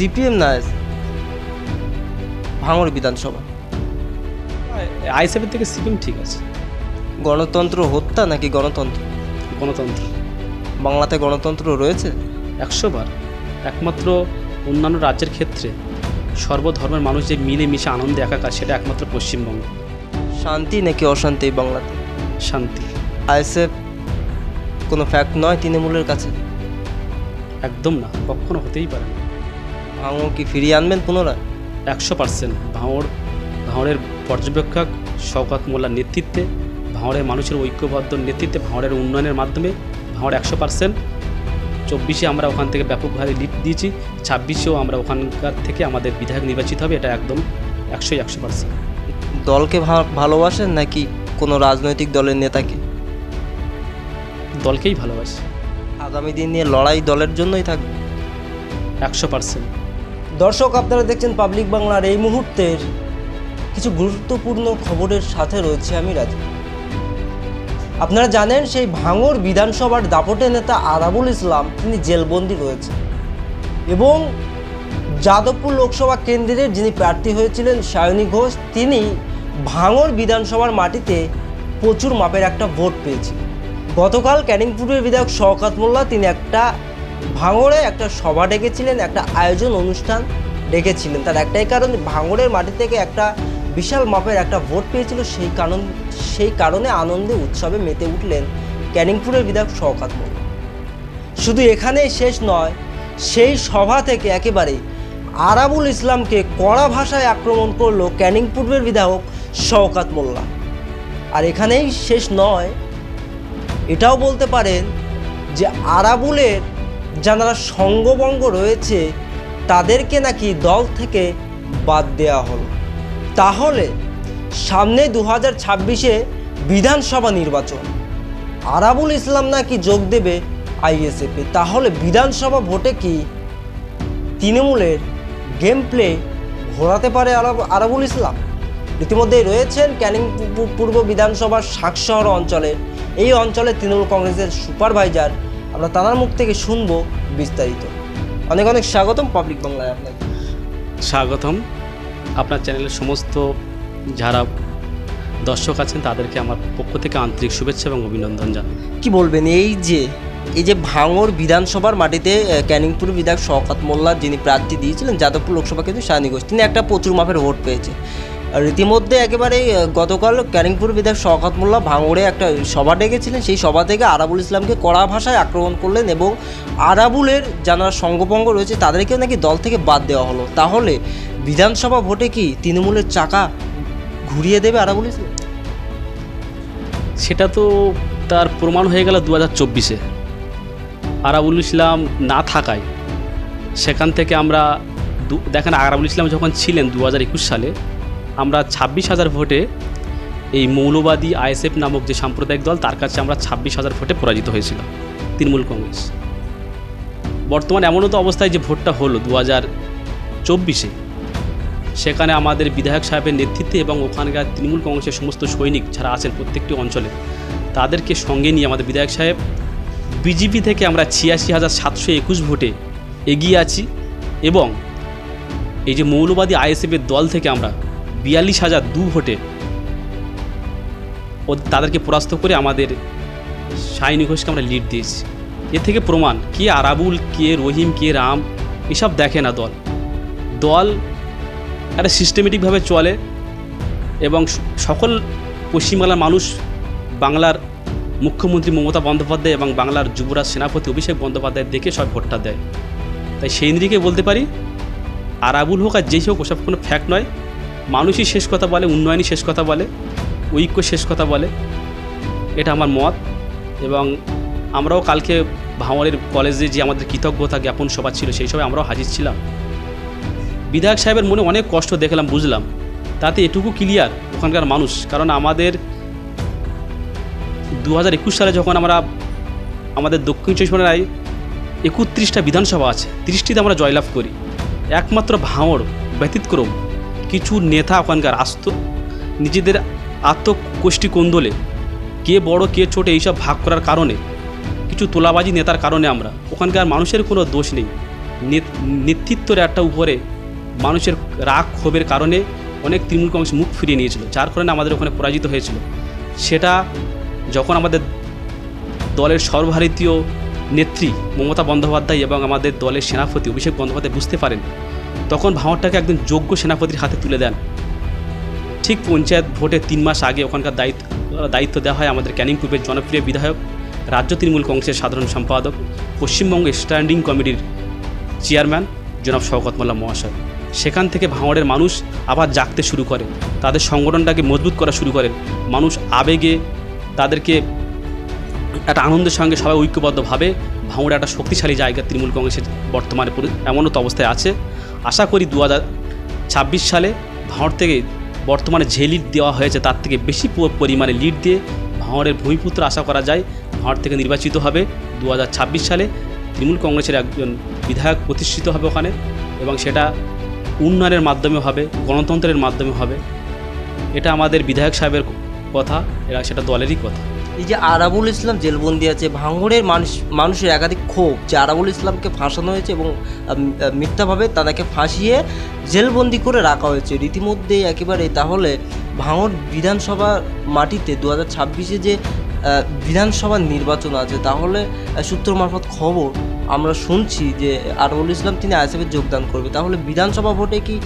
CPM না ভাঙড় বিধানসভা? আইসিএফের থেকে সিপিএম ঠিক আছে। গণতন্ত্র হত্যা নাকি গণতন্ত্র? গণতন্ত্র। বাংলাতে গণতন্ত্র রয়েছে? একশো বার। একমাত্র অন্যান্য রাজ্যের ক্ষেত্রে সর্বধর্মের মানুষ যে মিলে মিশে আনন্দে একাকার সেটা একমাত্র পশ্চিমবঙ্গ। শান্তি নাকি অশান্তি বাংলাতে? শান্তি। আইএসএফ কোনো ফ্যাক্ট নয় তৃণমূলের কাছে? একদম না কখনো হতেই পারে না। ভাঙড় কি ফিরিয়ে আনবেন পুনরায়? একশো পার্সেন্ট। ভাঁড় ভাঁড়ের পর্যবেক্ষক শওকাত মোল্লার নেতৃত্বে ভাঁড়ের মানুষের ঐক্যবদ্ধ নেতৃত্বে ভাঁড়ের উন্নয়নের মাধ্যমে ভাঁড় একশো পার্সেন্ট। চব্বিশে আমরা ওখান থেকে ব্যাপকভাবে লিড দিয়েছি ছাব্বিশেও আমরা ওখানকার থেকে আমাদের বিধায়ক নির্বাচিত হবে এটা একদম একশোই একশো পার্সেন্ট। দলকে ভালোবাসেন নাকি কোনো রাজনৈতিক দলের নেতাকে? দলকেই ভালোবাসি। আগামী দিন নিয়ে লড়াই দলের জন্যই থাকবে। একশো পার্সেন্ট। দর্শক, আপনারা দেখছেন পাবলিক বাংলার এই মুহূর্তের কিছু গুরুত্বপূর্ণ খবরের সাথে রয়েছে আমি রাজু। আপনারা জানেন, সেই ভাঙর বিধানসভার দাপটে নেতা আরাবুল ইসলাম, তিনি জেলবন্দি রয়েছে এবং যাদবপুর লোকসভা কেন্দ্রের যিনি প্রার্থী হয়েছিলেন সায়নী ঘোষ, তিনি ভাঙর বিধানসভার মাটিতে প্রচুর মাপের একটা ভোট পেয়েছিলেন। গতকাল ক্যানিংপুরের বিধায়ক শওকাত মোল্লা, তিনি একটা ভাঙড়ে একটা সভা ডেকেছিলেন, একটা আয়োজন অনুষ্ঠান ডেকেছিলেন। তার একটাই কারণ, ভাঙড়ের মাটি থেকে একটা বিশাল মাপের একটা ভোট পেয়েছিল, সেই কারণ সেই কারণে আনন্দে উৎসবে মেতে উঠলেন ক্যানিংপুরের বিধায়ক শওকাত মোল্লা। শুধু এখানেই শেষ নয়, সেই সভা থেকে একেবারে আরাবুল ইসলামকে কড়া ভাষায় আক্রমণ করল ক্যানিংপুরের বিধায়ক শওকাত মোল্লা। আর এখানেই শেষ নয়, এটাও বলতে পারেন যে আরাবুলের যারা সঙ্গবঙ্গ রয়েছে, তাদেরকে নাকি দল থেকে বাদ দেওয়া হলো। তাহলে সামনে দু হাজার ছাব্বিশে বিধানসভা নির্বাচন। আরাবুল ইসলাম নাকি যোগ দেবে আইএসএফে তাহলে বিধানসভা ভোটে কি তৃণমূলের গেম প্লে ঘোরাতে পারে আরাব- আরাবুল ইসলাম? ইতিমধ্যেই রয়েছেন ক্যানিং পূর্ব বিধানসভার শাকশহর অঞ্চলে। এই অঞ্চলে তৃণমূল কংগ্রেসের সুপারভাইজার আমরা তানার মুখ থেকে শুনব বিস্তারিত। অনেক অনেক স্বাগতম পাবলিক বাংলায় আপনাকে। স্বাগতম। আপনার চ্যানেলের সমস্ত যারা দর্শক আছেন তাদেরকে আমার পক্ষ থেকে আন্তরিক শুভেচ্ছা এবং অভিনন্দন জানাই। কি বলবেন এই যে এই যে ভাঙর বিধানসভার মাটিতে ক্যানিংপুর বিধায়ক শওকাত মোল্লা যিনি প্রার্থী দিয়েছিলেন যাদবপুর লোকসভা কেন্দ্রে সায়নী ঘোষ তিনি একটা প্রচুর মাপের ভোট পেয়েছে। রীতিমধ্যে একেবারে গতকাল ক্যারিংপুর বিধায়ক শওকাত মোল্লা ভাঙড়ে একটা সভা ডেকেছিলেন। সেই সভা থেকে আরাবুল ইসলামকে কড়া ভাষায় আক্রমণ করলেন এবং আরাবুলের যারা সঙ্গপঙ্গ রয়েছে, তাদেরকেও নাকি দল থেকে বাদ দেওয়া হলো। তাহলে বিধানসভা ভোটে কি তৃণমূলের চাকা ঘুরিয়ে দেবে আরাবুল ইসলাম? সেটা তো তার প্রমাণ হয়ে গেল দু হাজার চব্বিশে। আরাবুল ইসলাম না থাকায় সেখান থেকে আমরা দেখেন, আরাবুল ইসলাম যখন ছিলেন দু হাজার একুশ সালে আমরা ছাব্বিশ হাজার ভোটে এই মৌলবাদী আইএসএফ নামক যে সাম্প্রদায়িক দল, তার কাছে আমরা ছাব্বিশ হাজার ভোটে পরাজিত হয়েছিল তৃণমূল কংগ্রেস। বর্তমান এমনও তো অবস্থায় যে ভোটটা হলো দু হাজার চব্বিশে। সেখানে আমাদের বিধায়ক সাহেবের নেতৃত্বে এবং ওখানকার তৃণমূল কংগ্রেসের সমস্ত সৈনিক যারা আছেন প্রত্যেকটি অঞ্চলে, তাদেরকে সঙ্গে নিয়ে আমাদের বিধায়ক সাহেব বিজেপি থেকে আমরা ছিয়াশি হাজার সাতশো একুশ ভোটে এগিয়ে আছি এবং এই যে মৌলবাদী আইএসএফের দল থেকে আমরা বিয়াল্লিশ হাজার দু ভোটে। ও তাদেরকে পরাস্ত করে আমাদের সাইনি ঘোষকে আমরা লিড দিয়েছি। এ থেকে প্রমাণ, কে আরাবুল, কে রহিম, কে রাম, এসব দেখে না দল। দল একটা সিস্টেমেটিকভাবে চলে এবং সকল পশ্চিমবাংলার মানুষ, বাংলার মুখ্যমন্ত্রী মমতা বন্দ্যোপাধ্যায় এবং বাংলার যুবরাজ সেনাপতি অভিষেক বন্দ্যোপাধ্যায় দেখে সব ভোটটা দেয়। তাই সেই বলতে পারি, আরাবুল হোক আর যেই হোক, ওসব কোনো ফ্যাক্ট নয়। মানুষই শেষ কথা বলে, উন্নয়নই শেষ কথা বলে, ঐক্য শেষ কথা বলে। এটা আমার মত এবং আমরাও কালকে ভাঙড়ের কলেজে যে আমাদের কৃতজ্ঞতা জ্ঞাপন সভা ছিল, সেই সবাই আমরাও হাজির ছিলাম। বিধায়ক সাহেবের মনে অনেক কষ্ট দেখলাম, বুঝলাম। তাতে এটুকু ক্লিয়ার ওখানকার মানুষ, কারণ আমাদের দু হাজার একুশ সালে যখন আমরা, আমাদের দক্ষিণ চব্বিশ পরগনায় একত্রিশটা বিধানসভা আছে, তিরিশটিতে আমরা জয়লাভ করি। একমাত্র ভাঙড় ব্যতীতক্রম কিছু নেতা ওখানকার আস্ত, নিজেদের আত্মকোষ্ঠী কোন্দলে, কে বড়, কে ছোট, এইসব ভাগ করার কারণে, কিছু তোলাবাজি নেতার কারণে আমরা। ওখানকার মানুষের কোনো দোষ নেই। নেত- নেতৃত্বের একটা উপরে মানুষের রাগ, ক্ষোভের কারণে অনেক তৃণমূল কংগ্রেস মুখ ফিরিয়ে নিয়েছিল, যার কারণে আমাদের ওখানে পরাজিত হয়েছিল। সেটা যখন আমাদের দলের সর্বভারতীয় নেত্রী মমতা বন্দ্যোপাধ্যায় এবং আমাদের দলের সেনাপতি অভিষেক বন্দ্যোপাধ্যায় বুঝতে পারেন তখন ভাঁড়টাকে একজন যোগ্য সেনাপতির হাতে তুলে দেন। ঠিক পঞ্চায়েত ভোটের তিন মাস আগে ওখানকার দায়িত্ব দায়িত্ব দেওয়া হয় আমাদের ক্যানিং পূর্বের জনপ্রিয় বিধায়ক, রাজ্য তৃণমূল কংগ্রেসের সাধারণ সম্পাদক, পশ্চিমবঙ্গ স্ট্যান্ডিং কমিটির চেয়ারম্যান জনাব শওকত মোল্লা মহাশয়। সেখান থেকে ভাঙড়ের মানুষ আবার জাগতে শুরু করে, তাদের সংগঠনটাকে মজবুত করা শুরু করেন মানুষ আবেগে তাদেরকে একটা আনন্দের সঙ্গে সবাই ঐক্যবদ্ধভাবে ভাঙড়ে একটা শক্তিশালী জায়গা তৃণমূল কংগ্রেসের বর্তমানে এমনও তো অবস্থায় আছে। আশা করি দু হাজার ছাব্বিশ সালে ভাঙড় থেকে বর্তমানে যে লিড দেওয়া হয়েছে, তার থেকে বেশি পরিমাণে লিড দিয়ে ভাঙড়ের ভূমিপুত্র আশা করা যায়। ভাঁড় থেকে নির্বাচিত হবে দু হাজার ছাব্বিশ সালে। তৃণমূল কংগ্রেসের একজন বিধায়ক প্রতিষ্ঠিত হবে ওখানে এবং সেটা উন্নয়নের মাধ্যমে হবে, গণতন্ত্রের মাধ্যমে হবে। এটা আমাদের বিধায়ক সাহেবের কথা, এরা সেটা দলেরই কথা। এই যে আরাবুল ইসলাম জেলবন্দি আছে, ভাঙড়ের মানুষ, মানুষের একাধিক ক্ষোভ, যে আরাবুল ইসলামকে ফাঁসানো হয়েছে এবং মিথ্যাভাবে তাদেরকে ফাঁসিয়ে জেলবন্দি করে রাখা হয়েছে। রীতিমধ্যে একেবারে তাহলে ভাঙড় বিধানসভা মাটিতে দু হাজার ছাব্বিশে যে বিধানসভা নির্বাচন আছে, তাহলে সূত্র মারফত খবর আমরা শুনছি যে আরাবুল ইসলাম তিনি আইএসএফে যোগদান করবে। তাহলে বিধানসভা ভোটে কি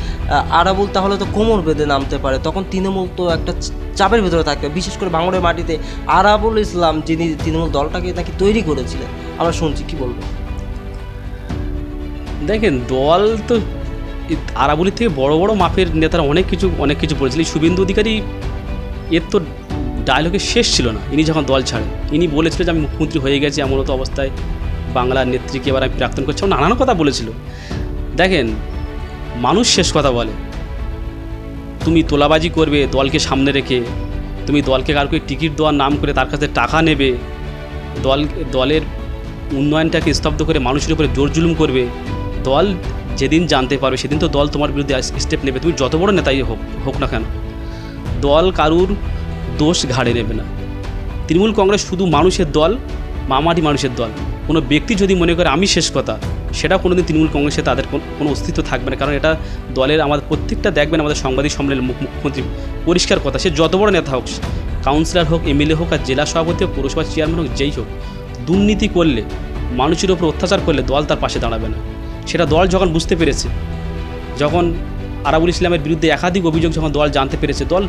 আরাবুল তাহলে তো কোমর বেঁধে নামতে পারে, তখন তৃণমূল তো একটা চাপের ভিতরে থাকবে, বিশেষ করে ভাঙড়ের মাটিতে আরাবুল ইসলাম যিনি তৃণমূল দলটাকে নাকি তৈরি করেছিলেন, আমরা শুনছি, কি বলব? দেখেন, দল তো আরাবলির থেকে বড় বড় মাপের নেতারা অনেক কিছু অনেক কিছু বলেছিল শুভেন্দু অধিকারী, এর তো ডায়লগের শেষ ছিল না। ইনি যখন দল ছাড়ে ইনি বলেছিল যে আমি মুখ্যমন্ত্রী হয়ে গেছি এমন তো অবস্থায় বাংলার নেত্রীকে এবার আমি প্রাক্তন করছি। নানান কথা বলেছিল। দেখেন, মানুষ শেষ কথা বলে। তুমি তোলাবাজি করবে, দলকে সামনে রেখে। তুমি দলকে কাউকে টিকিট দেওয়ার নাম করে তার কাছে টাকা নেবে। দল, দলের উন্নয়নটাকে স্তব্ধ করে মানুষের উপরে জোর জুলুম করবে। দল যেদিন জানতে পারবে, সেদিন তো দল তোমার বিরুদ্ধে স্টেপ নেবে। তুমি যত বড় নেতাই হোক হোক না কেন। দল কারুর দোষ ঘাড়ে নেবে না। তৃণমূল কংগ্রেস শুধু মানুষের দল, মামাটি মানুষের দল। কোনো ব্যক্তি যদি মনে করে আমি শেষ কথা সেটা কোনো দিন তৃণমূল কংগ্রেসে তাদের কোন- কোনো অস্তিত্ব থাকবে না। কারণ এটা দলের আমাদের প্রত্যেকটা দেখবেন আমাদের সাংবাদিক সম্মেলন মুখ্যমন্ত্রী পরিষ্কার কথা। সে যত বড় নেতা হোক, কাউন্সিলর হোক, এমএলএ হোক আর জেলা সভাপতি হোক, পৌরসভা চেয়ারম্যান হোক, যেই হোক, দুর্নীতি করলে, মানুষের ওপর অত্যাচার করলে দল তার পাশে দাঁড়াবে না। সেটা দল যখন বুঝতে পেরেছে, যখন আরাবুল ইসলামের বিরুদ্ধে একাধিক অভিযোগ যখন দল জানতে পেরেছে, দল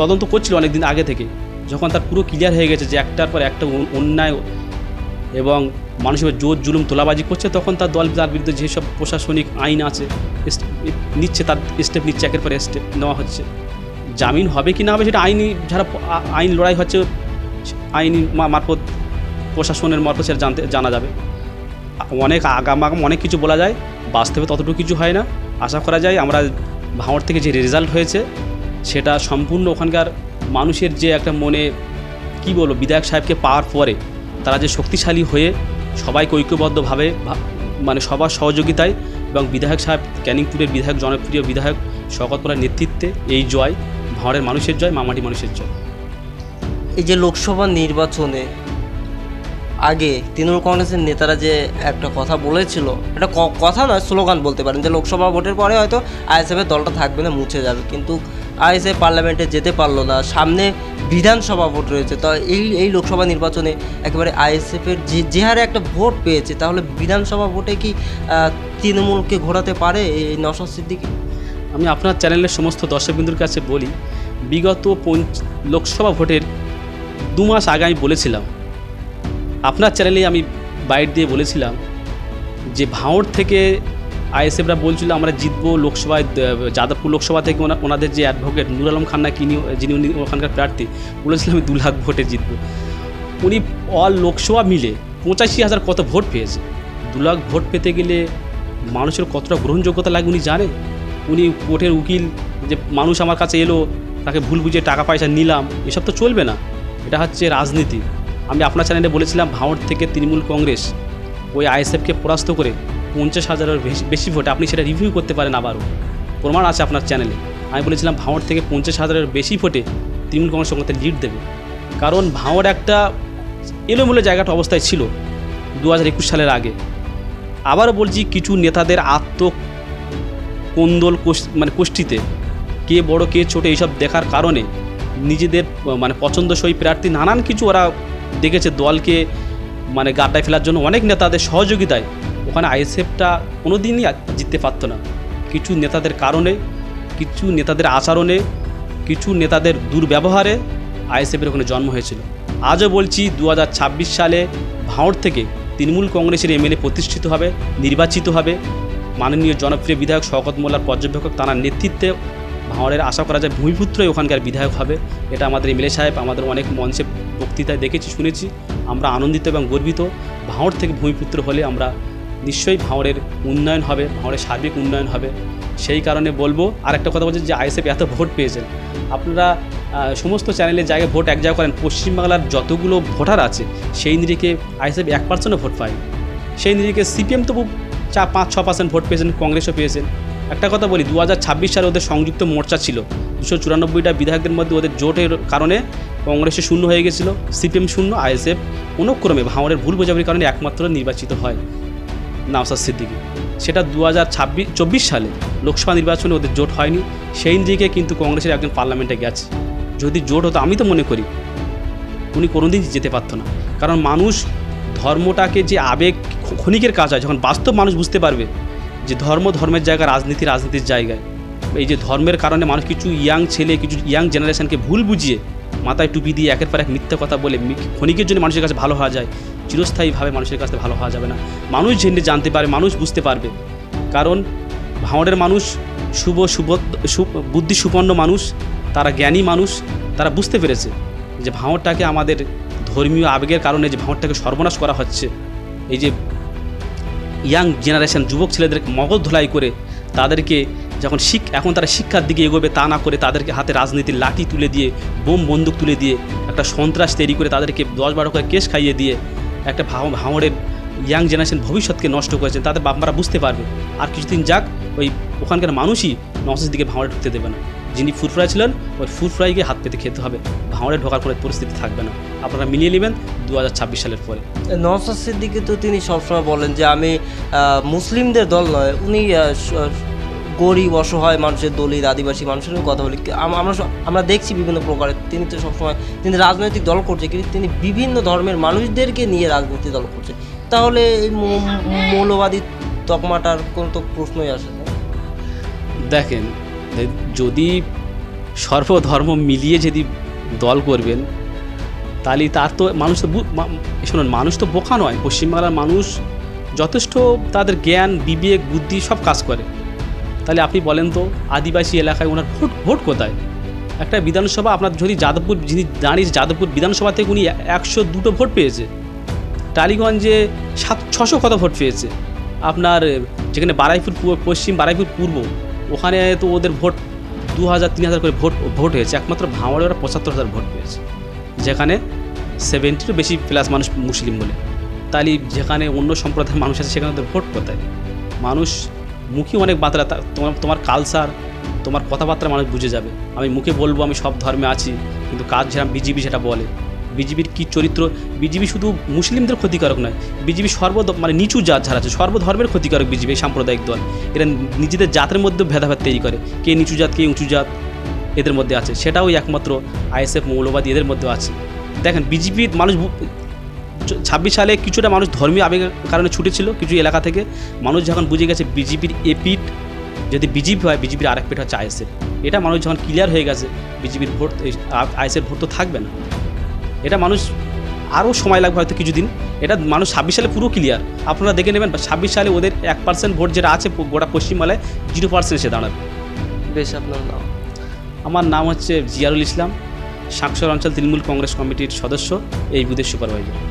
তদন্ত করছিল অনেক দিন আগে থেকে, যখন তার পুরো ক্লিয়ার হয়ে গেছে যে একটার পর একটা অন্যায় এবং মানুষের জোর জুলুম তোলাবাজি করছে, তখন তার দল তার বিরুদ্ধে যেসব প্রশাসনিক আইন আছে নিচ্ছে তার স্টেপ নিচ্ছে, একের পর স্টেপ নেওয়া হচ্ছে। জামিন হবে কি না হবে সেটা আইনি যারা আইন লড়াই হচ্ছে, আইনি মারফত প্রশাসনের মারফত সেটা জানতে, জানা যাবে। অনেক আগাম আগাম অনেক কিছু বলা যায়, বাস্তবে ততটুকু কিছু হয় না। আশা করা যায় আমরা ভাঁড় থেকে যে রেজাল্ট হয়েছে সেটা সম্পূর্ণ ওখানকার মানুষের যে একটা মনে, কি বলব, বিধায়ক সাহেবকে পাওয়ার পরে তারা যে শক্তিশালী হয়ে সবাইকে ঐক্যবদ্ধভাবে মানে সবার সহযোগিতায় এবং বিধায়ক সাহেব ক্যানিংপুরের বিধায়ক, জনপ্রিয় বিধায়ক শকতপুরার নেতৃত্বে এই জয়, ভাঁড়ের মানুষের জয়, মামাটি মানুষের জয়। এই যে লোকসভা নির্বাচনে আগে তৃণমূল কংগ্রেসের নেতারা যে একটা কথা বলেছিল, এটা কথা নয়, স্লোগান বলতে পারেন যে লোকসভা ভোটের পরে হয়তো আইএসএফের দলটা থাকবে না, মুছে যাবে। কিন্তু আইএসএফ পার্লামেন্টে যেতে পারল না। সামনে বিধানসভা ভোট রয়েছে। তো এই এই লোকসভা নির্বাচনে একেবারে আইএসএফের যে যে হারে একটা ভোট পেয়েছে, তাহলে বিধানসভা ভোটে কি তৃণমূলকে ঘোরাতে পারে এই নশা সিদ্দিকি? আমি আপনার চ্যানেলের সমস্ত দর্শকবিন্দুর কাছে বলি, বিগত পঞ্চ, লোকসভা ভোটের দু মাস আগে আমি বলেছিলাম, আপনার চ্যানেলে আমি বাইট দিয়ে বলেছিলাম যে ভাঁড় থেকে আইএসএফরা বলছিল, আমরা জিতবো লোকসভায় যাদবপুর লোকসভা থেকে ওনা- ওনাদের যে অ্যাডভোকেট নুর আলম খান্না কিনি যিনি উনি ওখানকার প্রার্থী, বলেছিলাম, আমি দু লাখ ভোটে জিতবো। উনি অল লোকসভা মিলে পঁচাশি হাজার কত ভোট পেয়েছে? দু লাখ ভোট পেতে গেলে মানুষের কতটা গ্রহণযোগ্যতা লাগে উনি জানে উনি কোর্টের উকিল, যে মানুষ আমার কাছে এলো, তাকে ভুল বুঝে টাকা পয়সা নিলাম, এসব তো চলবে না। এটা হচ্ছে রাজনীতি। আমি আপনার চ্যানেলে বলেছিলাম ভাঁড় থেকে তৃণমূল কংগ্রেস ওই আইএসএফকে পরাস্ত করে পঞ্চাশ হাজারের বেশি ভোটে। আপনি সেটা রিভিউ করতে পারেন আবারও। প্রমাণ আছে আপনার চ্যানেলে আমি বলেছিলাম ভাঁড় থেকে পঞ্চাশ হাজারের বেশি ভোটে তৃণমূল কংগ্রেস সঙ্গে লিড দেবে। কারণ ভাঁড় একটা এলোমেলো জায়গাটা অবস্থায় ছিল দু হাজার একুশ সালের আগে। আবারও বলছি, কিছু নেতাদের আত্ম কোন্দল মানে কোষ্ঠীতে কে বড়, কে ছোট এইসব দেখার কারণে নিজেদের মানে পছন্দসই প্রার্থী নানান কিছু ওরা দেখেছে। দলকে মানে গাড্ডায় ফেলার জন্য অনেক নেতাদের সহযোগিতায় ওখানে আইএসএফটা কোনো দিনই জিততে পারতো না। কিছু নেতাদের কারণে, কিছু নেতাদের আচরণে, কিছু নেতাদের দুর্ব্যবহারে আইএসএফের ওখানে জন্ম হয়েছিল। আজও বলছি দু হাজার ছাব্বিশ সালে ভাঁড় থেকে তৃণমূল কংগ্রেসের এমএলএ প্রতিষ্ঠিত হবে, নির্বাচিত হবে। মাননীয় জনপ্রিয় বিধায়ক শওকত মোল্লার পর্যবেক্ষক তার নেতৃত্বে ভাঁড়ের আশা করা যায় ভূমিপুত্রই ওখানকার বিধায়ক হবে। এটা আমাদের এমএলএ সাহেব, আমাদের অনেক মঞ্চে বক্তৃতায় দেখেছি, শুনেছি। আমরা আনন্দিত এবং গর্বিত। ভাঁড় থেকে ভূমিপুত্র হলে আমরা নিশ্চয়ই ভাঁড়ের উন্নয়ন হবে ভাঁড়ের সার্বিক উন্নয়ন হবে। সেই কারণে বলব আর একটা কথা বলছি যে আইএসএফ এত ভোট পেয়েছেন আপনারা সমস্ত চ্যানেলে জায়গায় ভোট এক জায়গা করেন, পশ্চিমবাংলার যতগুলো ভোটার আছে, সেই নিরিখে আইএসএফ এক পার্সেন্টও ভোট পায়। সেই নিরিখে সিপিএম তবু চা পাঁচ, ছ পার্সেন্ট ভোট পেয়েছেন, কংগ্রেসও পেয়েছেন। একটা কথা বলি দু হাজার ছাব্বিশ সালে ওদের সংযুক্ত মোর্চা ছিল। দুশো চুরানব্বইটা বিধায়কদের মধ্যে ওদের জোটের কারণে কংগ্রেসে শূন্য হয়ে গেছিল, সিপিএম শূন্য, আইএসএফ কোনো ক্রমে ভাঙড়ের ভুল বোঝাবুঝির কারণে একমাত্র নির্বাচিত হয়। নওসাদ সিদ্দিকি। সেটা দু হাজার ছাব্বিশ সালে লোকসভা নির্বাচনে ওদের জোট হয়নি। সেই দিকে কিন্তু কংগ্রেসের একজন পার্লামেন্টে গেছে। যদি জোট হতো, আমি তো মনে করি উনি কোনোদিন যেতে পারতো না। কারণ মানুষ ধর্মটাকে যে আবেগ ক্ষণিকের কাজ হয়, যখন বাস্তব মানুষ বুঝতে পারবে যে ধর্ম ধর্মের জায়গা, রাজনীতি রাজনীতির জায়গায়। এই যে ধর্মের কারণে মানুষ কিছু ইয়াং ছেলে, কিছু ইয়াং জেনারেশনকে ভুল বুঝিয়ে মাথায় টুপি দিয়ে একের পর এক মিথ্যা কথা বলে ক্ষণিকের জন্য মানুষের কাছে ভালো হওয়া যায়। চিরস্থায়ীভাবে মানুষের কাছে ভালো হওয়া যাবে না। মানুষ জেনে জানতে পারে, মানুষ বুঝতে পারবে। কারণ ভাঁড়ের মানুষ, শুভ শুভ বুদ্ধি সুপন্ন মানুষ, তারা জ্ঞানী মানুষ, তারা বুঝতে পেরেছে যে ভাঁড়টাকে আমাদের ধর্মীয় আবেগের কারণে যে ভাঁড়টাকে সর্বনাশ করা হচ্ছে, এই যে ইয়াং জেনারেশন, যুবক ছেলেদের মগজ ধোলাই করে তাদেরকে যখন শিক, এখন তারা শিক্ষার দিকে এগোবে তা না করে তাদেরকে হাতে রাজনীতির লাঠি তুলে দিয়ে, বোম বন্দুক তুলে দিয়ে, একটা সন্ত্রাস তৈরি করে তাদেরকে দশ বারো করে কেস খাইয়ে দিয়ে একটা ভাঙড়ের ইয়াং জেনারেশন ভবিষ্যৎকে নষ্ট করেছেন, তাদের বাপমারা বুঝতে পারবে। আর কিছুদিন যাক, ওই ওখানকার মানুষই নসের দিকে ভাঙড়ে ঢুকতে দেবে না। যিনি ফুরফ্রাই ছিলেন, ওই ফুরফ্রাইকে হাত পেতে খেতে হবে। ভাঙড়ে ঢোকার কোনো পরিস্থিতি থাকবে না। আপনারা মিলিয়ে নেবেন দু হাজার ছাব্বিশ সালের পরে। নওসাদ সিদ্দিকি তো তিনি সবসময় বলেন যে আমি মুসলিমদের দল নয়, উনি গরিব, অসহায় মানুষের দলিত, আদিবাসী মানুষের কথা বলি। আমরা আমরা দেখছি বিভিন্ন প্রকারের তিনি তো সবসময় তিনি রাজনৈতিক দল করছে, কিন্তু তিনি বিভিন্ন ধর্মের মানুষদেরকে নিয়ে রাজনৈতিক দল করছে। তাহলে এই মৌলবাদী তকমাটার কোনো তো প্রশ্নই আসে না। দেখেন যদি সর্বধর্ম মিলিয়ে যদি দল করবেন, তাহলে তার তো মানুষ তো শুনুন, মানুষ তো বোকা নয়। পশ্চিমবাংলার মানুষ যথেষ্ট তাদের জ্ঞান, বিবেক, বুদ্ধি সব কাজ করে। তাহলে আপনি বলেন তো, আদিবাসী এলাকায় ওনার ভোট ভোট কোথায়? একটা বিধানসভা আপনার যদি যাদবপুর, যিনি দাঁড়িয়ে যাদবপুর বিধানসভা থেকে উনি একশো দুটো ভোট পেয়েছে, টালিগঞ্জে সাত, ছশো কত ভোট পেয়েছে? আপনার যেখানে বারাইপুর পশ্চিম বারাইপুর পূর্ব, ওখানে তো ওদের ভোট দু হাজার, তিন হাজার করে ভোট ভোট হয়েছে, একমাত্র ভাঙড়ে ওরা পঁচাত্তর হাজার ভোট পেয়েছে, যেখানে সেভেন্টিরও বেশি প্লাস মানুষ মুসলিম বলে। তাহলে যেখানে অন্য সম্প্রদায়ের মানুষ আছে, সেখানে ওদের ভোট কোথায়? মানুষ মুখে অনেক বাতরা তোমার তোমার কালচার তোমার কথাবার্তা মানুষ বুঝে যাবে। আমি মুখে বলব, আমি সব ধর্মে আছি, কিন্তু কাজ যেরকম বিজেপি সেটা বলে। বিজেপির কী চরিত্র? বিজেপি শুধু মুসলিমদের ক্ষতিকারক নয় বিজেপি সর্ব মানে নিচু জাত যারা আছে সর্বধর্মের ক্ষতিকারক বিজেপি সাম্প্রদায়িক দল। এরা নিজেদের জাতের মধ্যে ভেদাভেদ তৈরি করে, কে নিচু জাত, কে উঁচু জাত এদের মধ্যে আছে। সেটাও একমাত্র আইএসএফ, মৌলবাদী এদের মধ্যেও আছে। দেখেন বিজেপি মানুষ ছাব্বিশ সালে কিছুটা মানুষ ধর্মীয় আবেগের কারণে ছুটেছিল কিছু এলাকা থেকে। মানুষ যখন বুঝে গেছে বিজেপির এপিট যদি বিজেপি হয় বিজেপির আরেক পিঠ হচ্ছে আইএসএফ। এটা মানুষ যখন ক্লিয়ার হয়ে গেছে বিজেপির ভোট আইএসএফ ভোট তো থাকবে না। এটা মানুষ আরও সময় লাগবে হয়তো কিছুদিন। এটা মানুষ ছাব্বিশ সালে পুরো ক্লিয়ার আপনারা দেখে নেবেন ছাব্বিশ সালে ওদের এক পার্সেন্ট ভোট যেটা আছে গোটা পশ্চিমবাংলায় জিরো পার্সেন্ট এসে দাঁড়াবে। বেশ আপনার নাম? আমার নাম হচ্ছে জিয়ারুল ইসলাম সাক্ষর অঞ্চল তৃণমূল কংগ্রেস কমিটির সদস্য এই বুথের সুপারভাইজার।